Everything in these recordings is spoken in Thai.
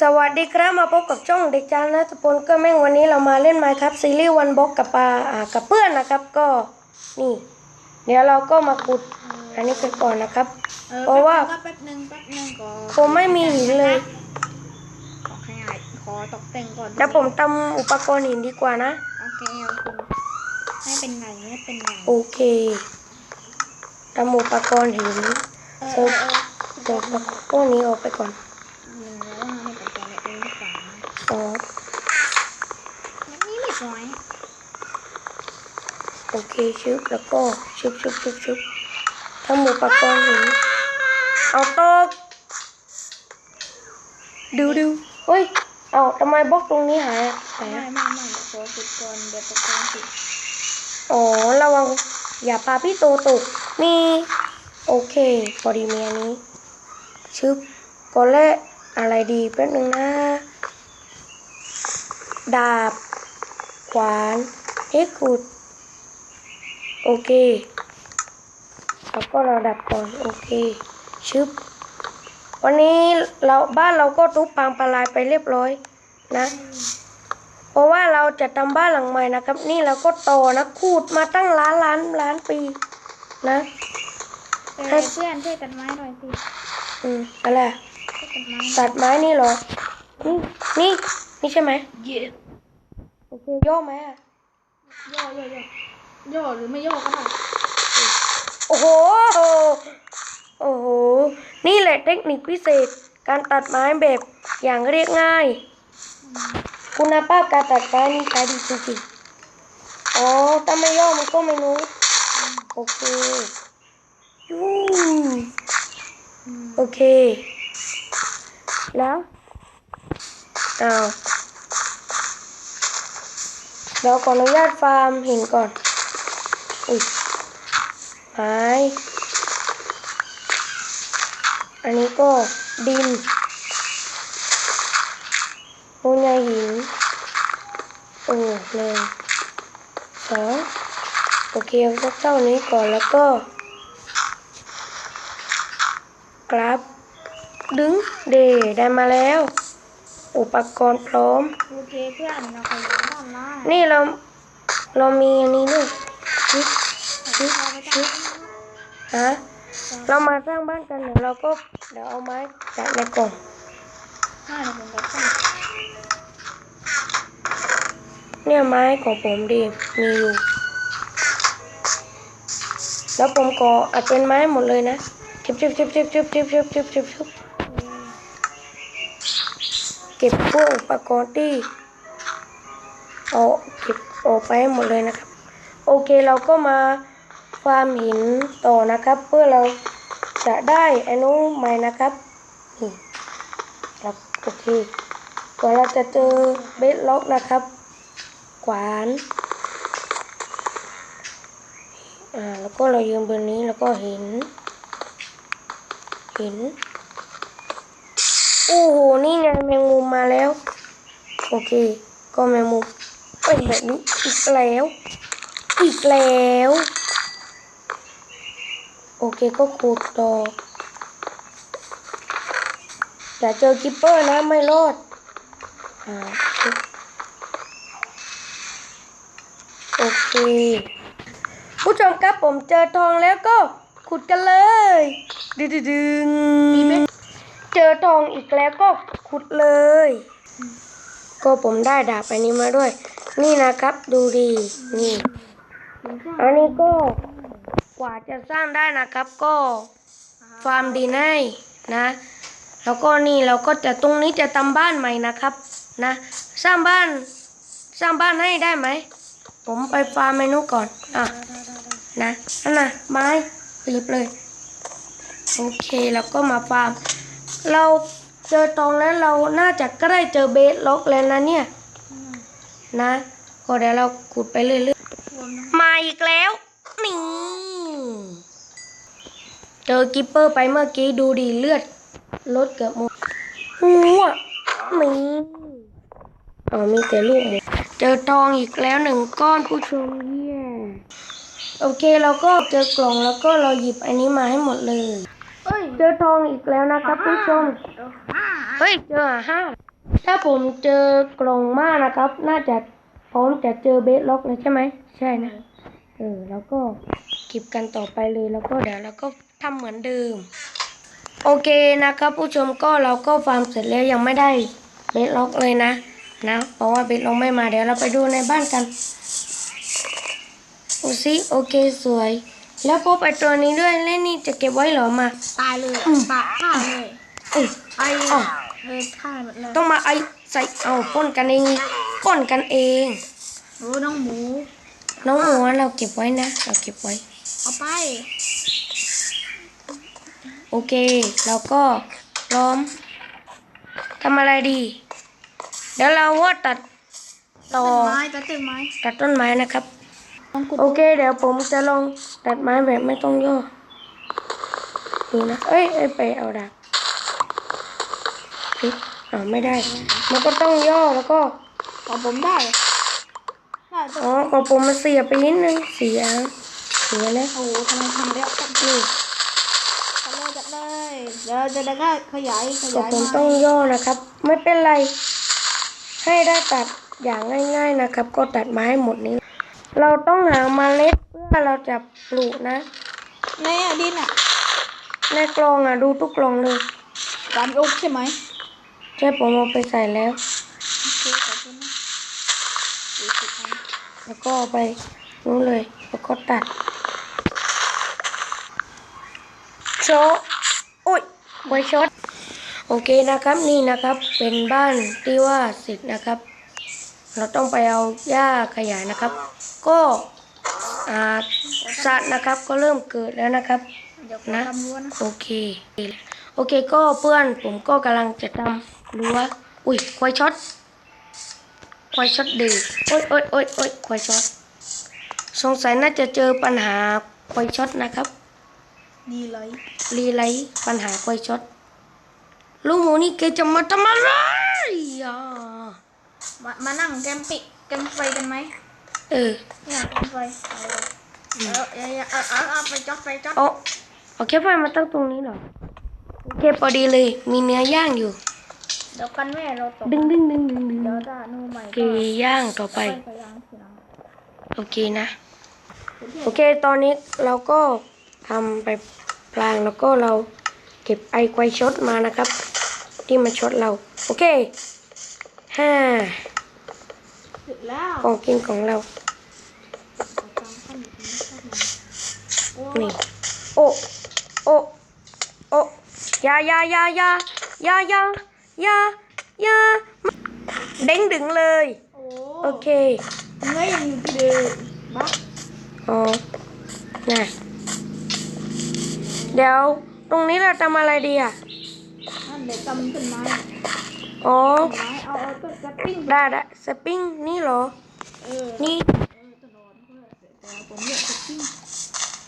สวัสดีครับมาพบกับช่องเด็กจานนะทุกคนก็แม่งวันนี้เรามาเล่นไมค์ครับซีรีส์วันบ็อกกับปลาอ่ากับเพื่อนนะครับก็นี่ เดี๋ยวเราก็มาขุดอันนี้กันก่อนนะครับออเพราะว่าแป๊บนึงแป๊บนึงก่อนผมไม่มีหินเลยขอขยายขอตกแต่งก่อนเดี๋ยวผมทำอุปกรณ์หินดีกว่านะโอเคโอเคไม่เป็นไรไม่เป็นไรโอเคทำอุปกรณ์หินเออเออเออเดี๋ยวพวกนี้ออกไปก่อน หนึ่งแล้วว่าไม่ตัดใจเลยเองดีกว่า อ๋อ แล้ว นี่ไม่สวยโอเคชึบแล้วก็ชึบชึบชึบชึบทำอุปกรณ์หินเอาตกดูดูเฮ้ยเอาทำไมบล็อกตรงนี้หายอะหายไม่อะไม่ไม่เดี๋ยวขอจุดก่อนเดี๋ยวตกแต่งสิอ๋อระวังอย่าพาพี่โตตกนี่โอเคพอดีมีอันนี้ชึบก็แลกอะไรดีแป๊บนึงนะ ดาบ ขวานเฮกุด โอเคแล้วก็เราดับก่อน โอเค ชึบ วันนี้เราบ้านเราก็ทุบพังปลายไปเรียบร้อยนะ เพราะว่าเราจะทำบ้านหลังใหม่นะครับ นี่เราก็โตนะขูดมาตั้งล้านล้านล้านปีนะเออเพื่อนช่วยตัดไม้หน่อยสิอืมอะไรอะช่วยตัดไม้ตัดไม้นี่เหรอนี่นี่นี่ใช่ไหมเย่โอเคย่อไหมย่อย่อย่อย่อหรือไม่ย่อก็ได้โอ้โห โอ้โห นี่แหละเทคนิคพิเศษการตัดไม้แบบอย่างเรียกง่าย คุณภาพการตัดไม้นี่ใช้ดีจริงๆอ๋อถ้าไม่ย่อมันก็ไม่รู้ โอเคยูโอเค แล้วอ้าว เราขออนุญาตฟาร์มหินก่อนอุ้ยไม้อันนี้ก็ดินปูนใยหินโอ้หนึ่งสองโอเคเอาสักเท่านี้ก่อนแล้วก็กราฟดึงเดได้มาแล้ว อุปกรณ์พร้อม โอเคเพื่อนเราขยั นบ้านละนี่เราเรามีอันนี้ด้วยชิปชิเราไปตั้งฮะเรามาสร้างบ้านกันเดี๋ยวเราก็เดี๋ยวเอาไม้จากในกล่องไม่เราเป็นแบบตั้งเนี่ยไม้ของผมดีมีอยู่แล้วผมก็อัดเป็นไม้หมดเลยนะชิบชิบชิบชิบชิบชิบชิบชิบชิบชิบเก็บพวกอุปกรณ์ที่ เอาเก็บออกไปให้หมดเลยนะครับ โอเคเราก็มาฟาร์มหินต่อนะครับ เพื่อเราจะได้อนุใหม่นะครับนี่ครับโอเคก่อนเราจะเจอเบสล็อกนะครับขวานอ่าแล้วก็เรายืนบนนี้แล้วก็เห็น เห็นโอ้โหนี่ไงแมงมุมมาแล้ว โอเค ก็แมงมุม เป็นแบบนี้อีกแล้ว อีกแล้ว โอเคก็ขูดต่ออย่าเจอกิปเปอร์นะไม่รอดอ่าโอเคผู้ชมครับผมเจอทองแล้วก็ขุดกันเลยดึงดึงดึงเจอทองอีกแล้วก็ขุดเลย ก็ผมได้ดาบอันนี้มาด้วย นี่นะครับดูดีนี่อันนี้ก็กว่าจะสร้างได้นะครับก็ฟาร์มดินให้นะ แล้วก็นี่เราก็จะตรงนี้จะทำบ้านใหม่นะครับนะ สร้างบ้านสร้างบ้านให้ได้ไหม ผมไปฟาร์มเมนูก่อนอะนะนั่นนะไม้รีบเลย โอเคแล้วก็มาฟาร์ม เราเจอตองแล้วเราน่าจะใกล้เจอเบสล็อกแล้วนะเนี่ยนะ ก็เดี๋ยวเราขุดไปเรื่อยๆ มาอีกแล้วนี่เจอกิปเปอร์ไปเมื่อกี้ดูดีเลือดลดเกือบหมดหัวนี่อ๋อมีแต่ลูกหมูเจอทองอีกแล้วหนึ่งก้อนผู้ชมเยี่ยโอเคเราก็เจอกล่องแล้วก็เราหยิบอันนี้มาให้หมดเลยเอ้ยเจอทองอีกแล้วนะครับผู้ชมอ่าเฮ้ยเจอห้าถ้าผมเจอกล่องมากนะครับ น่าจะ ผมจะเจอเบสล็อกเลยใช่ไหมใช่นะเออแล้วก็เก็บกันต่อไปเลยแล้วก็เดี๋ยวเราก็ทำเหมือนเดิม โอเคนะครับ ผู้ชมก็เราก็ฟาร์มเสร็จแล้วยังไม่ได้เบสล็อกเลยนะนะเพราะว่าเบสล็อกไม่มาเดี๋ยวเราไปดูในบ้านกันดูสิโอเคสวย แล้วพบไอตัวนี้ด้วยแล้วนี่จะเก็บไว้เหรอมาตายเลยตายฆ่าเลยเอ้ยไอ้อ๋อเลยฆ่าหมดเลยต้องมาไอใส่เอาป้นกันเอง ป้นกันเองโอ้น้องหมู น้องหมูเราเก็บไว้นะ เราเก็บไว้ เอาไป โอเคแล้วก็ล้อมทำอะไรดี เดี๋ยวเราว่าตัดต่อต้นไม้ตัดต้นไม้ตัดต้นไม้นะครับต้องขุดโอเค เดี๋ยวผมจะลองตัดไม้แบบไม่ต้องย่อดูนะ เอ้ยเอ้ยไปเอาดาบเฮ้ยเอาไม่ได้ มันก็ต้องย่อแล้วก็ ของผมได้ได้อ๋อของผมมันเสียไปนิดนึงเสียเสียแล้วโอ้โหทำไมทำแล้วตัดนี่เลยจัดเลยเดี๋ยวจะได้ก็ขยายขก็ยายผมมาต้องย่อนะครับ ไม่เป็นไร ให้ได้ตัดอย่างง่าย ๆนะครับ ก็ตัดไม้หมดนี้ เราต้องหาเมล็ดเพื่อเราจะปลูกนะในอะดินอะในกลองอะดูทุกกลองเลยตามอกใช่ไหมใช่ผมเอาไปใส่แล้ว โอเคขอบคุณนะสี่สิบอัน แล้วก็ไปนู้นเลย แล้วก็ตัดโชะโอ้ยไว้ช็อตโอเคนะครับนี่นะครับเป็นบ้านที่ว่าเสร็จนะครับ เราต้องไปเอาหญ้าขยายนะครับ ก็อาสัตว์นะครับก็เริ่มเกิดแล้วนะครับนะทำรั้วนะโอเคโอเคก็เพื่อนผมก็กำลังจะทำรั้วอุ้ยควายช็อต ควายช็อตดื้อโอ้ยโอ้ยโอ้ยโอ้ยควายช็อตสงสัยน่าจะเจอปัญหาควายช็อตนะครับดีเลยรีไลท์ปัญหาควายช็อตลูกหมูนี่แกจะมาทำอะไรอะมามานั่งแกมปิแกมไฟกันไหมเออเนี่ยแกมไฟเอาเลยเอาเอาเอาเอาเอาไปจอดไปจอดเอาเอาแค่ไฟมาตั้งตรงนี้เหรอโอเคพอดีเลยมีเนื้อย่างอยู่ เดี๋ยวกันแม่เราตกดึงดึงดึงดึงดึงเดี๋ยวจะนู่นใหม่โอเคก็ย่างต่อไป ไปล้างทีหลังโอเคนะ โอเคตอนนี้เราก็ทำไปพลางแล้วก็เราเก็บไอควายช็อตมานะครับ ที่มันช็อตเรา โอเคห้าเสร็จแล้วของกินของเรานี่โอ้โอ้โอ้อยาอยาอยาอยาอยาอยาอ ยายาเด้งดึงเลย โอเค Mới ăn được bắt อ๋อน่ะเดี๋ยว ตรงนี้เราทำอะไรดีอะ ăn để tâm tình mai อ๋อ mai ao ao tôi sẽ pin ได้ละสปริงนี่เหรอ ừ นี่ tôi đồn thôi để bốn lượng sẽ pin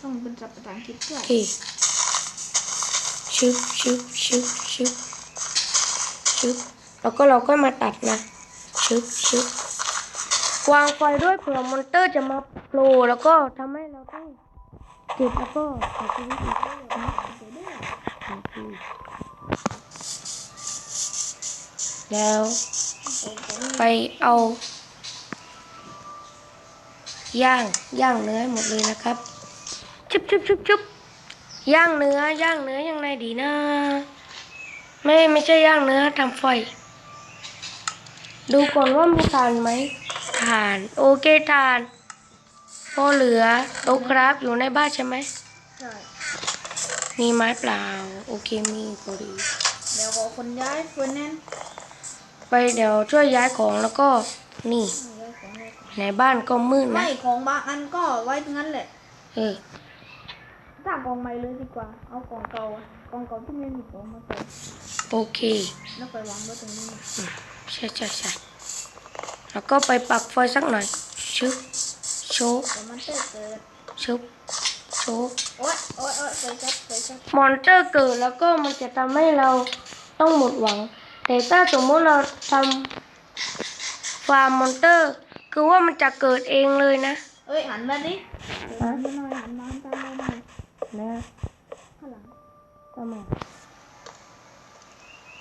xong bên tập tảng kịp โอ rồi เคชึบชึบชึบชึบ ชึบแล้วก็เราก็มาตัดนะชึบชึบวางไฟด้วยเผื่อมอนเตอร์จะมาโผล่แล้วก็ทำให้เราต้องเจ็บแล้วก็เสียชีวิตอีกแล้วไปเอา ย่างย่างเนื้อให้หมดเลยนะครับชุบชุบชุบชุบย่างเนื้อย่างเนื้อยังไงดีนะ ไม่ไม่ใช่ย่างเนื้อทำไฟ ดูก่อนว่ามีทานไหมทาน โอเคทานพอเหลือโต๊ะครับอยู่ในบ้านใช่ไหมใช่มีไม้เปล่า โอเคมีพอดีเดี๋ยวขอคนย้ายเฟิร์นแน่นไปเดี๋ยวช่วยย้ายของแล้วก็นี่ ย้ายของย้ายของในบ้านก็มืดนะไม่ของบางอันก็ไว้ตรงนั้นแหละเออ สร้างกองใหม่เลยดีกว่า เอากองเก่าอะก องก่าที่ไม่มีของมาใส่โอเค แล้วไปวางไว้ตรงนี้ใช่ใช่ใช่แล้วก็ไปปักไฟสักหน่อยชึบชกเดี๋ยวมันเตอร์เกิดชึบโชกโอ๊ยโอ๊ยโอ๊ยไปจัดไปจัดมอนเตอร์เกิดแล้วก็มันจะทำให้เราต้องหมดหวัง แต่ถ้าสมมติเราทำฟาร์มมอนเตอร์ คือว่ามันจะเกิดเองเลยนะ เอ้ยหันมาดิหันมาหน่อยหันมาตามมาหน่อยนะ ข้างหลังทำไม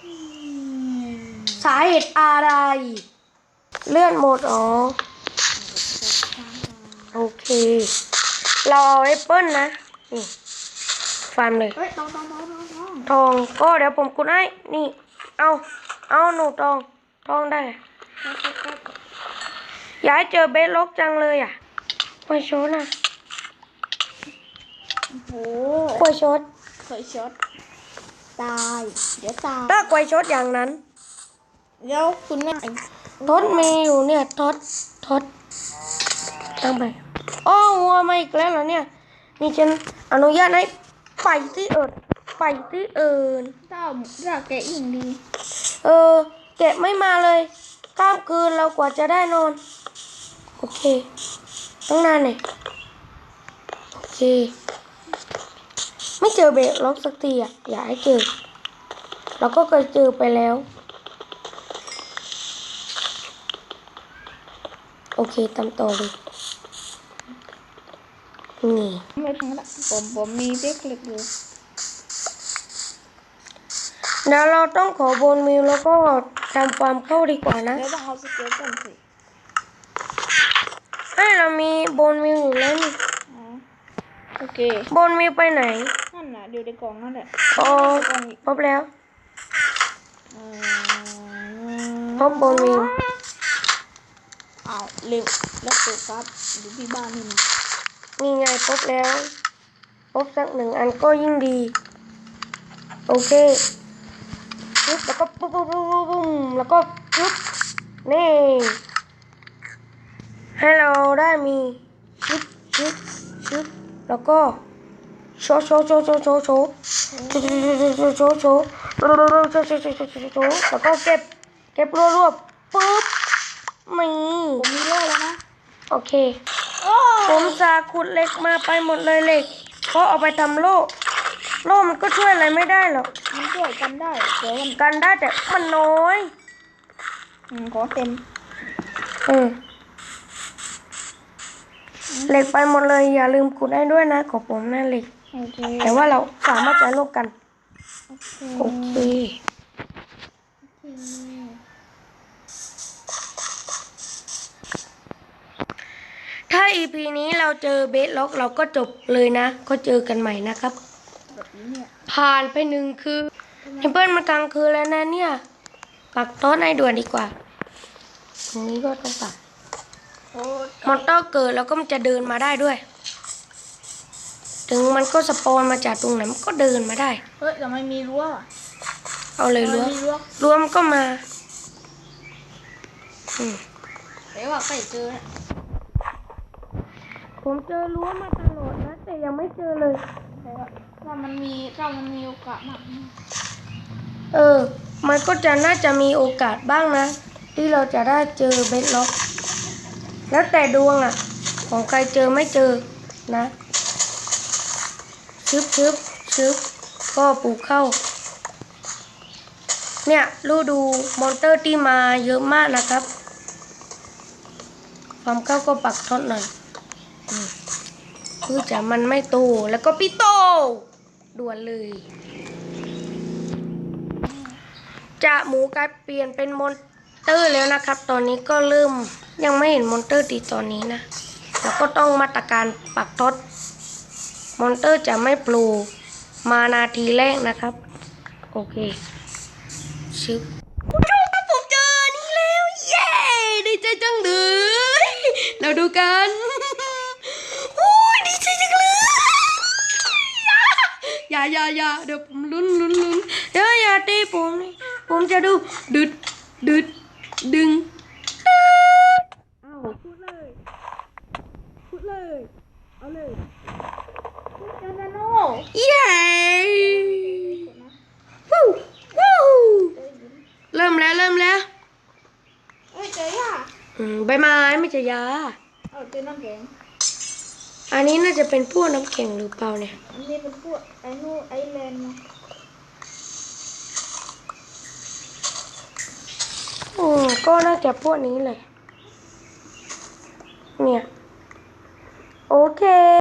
อืมสาเหตุอะไร เลื่อนโหมดอ๋อ โอเค เราเอาแอปเปิ้ลนะนี่ฟาร์มเลย เฮ้ยตองตองตองตองตองทองก็เดี๋ยวผมกดให้ นี่ เอาเอาหนูทอง ทองได้แป๊บแป๊บแป๊บอยากให้เจอเบสล็อกจังเลยอะปล่อยโชดนะโอ้โหปล่อยโชด เคยช็อตตาย เดี๋ยวตายถ้าปล่อยโชดอย่างนั้นเดี๋ยวคุณแม่ทดมีอยู่เนี่ยทดทดตั้งไปโอ้วัวมาอีกแล้วเหรอเนี่ยนี่ฉันอนุญาตให้ไปที่เอิดไปที่เอินเจ้าเจ้าแกะอิงดี เออแกะไม่มาเลยข้ามคืนเรากว่าจะได้นอน โอเค ต้องนานเลยโอเคไม่ เจอเบรกล็อกสักทีอะอยากให้เจอ เราก็เคยเจอไปแล้ว โอเคตามต่อเลยนี่ไม่ทั้งละผมผมมีเด็กเล็กอยู่เดี๋ยวเราต้องขอบนมิวแล้วก็ทำฟาร์มเข้าดีกว่านะเดี๋ยวต้องเอาสเกลตันสิให้เรามีบนมิวอยู่แล้วนี่อ๋อโอเค บนมิวไปไหน นั่นน่ะเดี๋ยวในกล่องนั่นแหละอ๋อกล่องอีกพบแล้วเอพบบนมิวอ้าวเร็วแล้วตัวครับอยู่ที่บ้านนี่นะนี่ไงพบแล้ว พบสักหนึ่งอันก็ยิ่งดี โอเคปึ๊บแล้วก็ปุ๊บปุ๊บปุ๊บปุ๊บปุ๊บแล้วก็ปึ๊บนี่ให้เราได้มีชึบชึบชึบแล้วก็ โชว์โชว์โชว์โชว์โชว์โชว์โชว์โชว์โชว์โชว์โชว์โชว์โชว์โชว์โชว์โชว์แล้วก็เก็บเก็บรวบๆปึ๊บนี่ผมมีโล่แล้วนะโอเคผมจะขุดเหล็กมาไปหมดเลยเหล็กเพราะเอาไปทำโล่โล่มันก็ช่วยอะไรไม่ได้หรอกมันช่วยกันได้เดี๋ยวมันกันได้แต่มันน้อยอืมขอเต็มอืมเหล็กไปหมดเลยอย่าลืมขุดให้ด้วยนะของผมนะเหล็ก โอเคแต่ว่าเราสามารถใช้โลกกัน โอเคถ้า EP นี้เราเจอเบสล็อกเราก็จบเลยนะ ก็เจอกันใหม่นะครับแบบนี้เนี่ยผ่านไปหนึ่งคือเห็นเพื่อนมันกลางคืนแล้วนะเนี่ย ปักโต๊ะในด่วนดีกว่าตรงนี้ก็ต้องปักโอ้มอนเตอร์เกิดแล้วก็มันจะเดินมาได้ด้วย ถึงมันก็สปอนมาจากตรงไหนมันก็เดินมาได้ เฮ้ยแต่ไม่มีรั้วอะเอาเลยทำไมรั้วมีรั้วรวมก็มาอืมเดี๋ยวว่าใครเจอเนี่ยผมเจอรั้วมาตลอดนะแต่ยังไม่เจอเลยเดี๋ยวว่าถ้ามันมีถ้ามันมีโอกาสมากเออ มันก็จะน่าจะมีโอกาสบ้างนะ ที่เราจะได้เจอเบสล็อก แล้วแต่ดวงอะ ของใครเจอไม่เจอนะ ชึบชึบชึบก็ปลูกเข้า เนี่ยรูดูมอนเตอร์ที่มาเยอะมากนะครับ ความเข้าก็ปักทดหน่อยอืมเพื่อจะมันไม่โตแล้วก็พี่โตด่วนเลย จะหมูกลายเปลี่ยนเป็นมอนเตอร์แล้วนะครับ ตอนนี้ก็เริ่มยังไม่เห็นมอนเตอร์ตีตอนนี้นะแล้วก็ต้องมาตรการปักทด มอนเตอร์จะไม่โผล่มานาทีแรกนะครับ โอเคชึบผู้ชมครับผมเจอนี่แล้วเย้ดีใจจังเลยเราดูกันโอ้ยดีใจจังเลยอย่าอย่าอย่าเดี๋ยวผมลุ้นลุ้นลุ้นเดี๋ยวอย่าตีผมนี่ผมจะดูดึดดึดดึงดึดเอาพูดเลยพูดเลยเอาเลย เจอนาโน่เย้วู้วู้เริ่มแล้วเริ่มแล้วเอ้ยเจอย่าอืมใบไม้ไม่ใช่ยาเออเจอน้ำแข็งอันนี้น่าจะเป็นพวกน้ำแข็งหรือเปล่าเนี่ย อันนี้เป็นพวกไอ้นู่นไอ้แลนด์นะอืมก็น่าจะพวกนี้เลยเนี่ย โอเค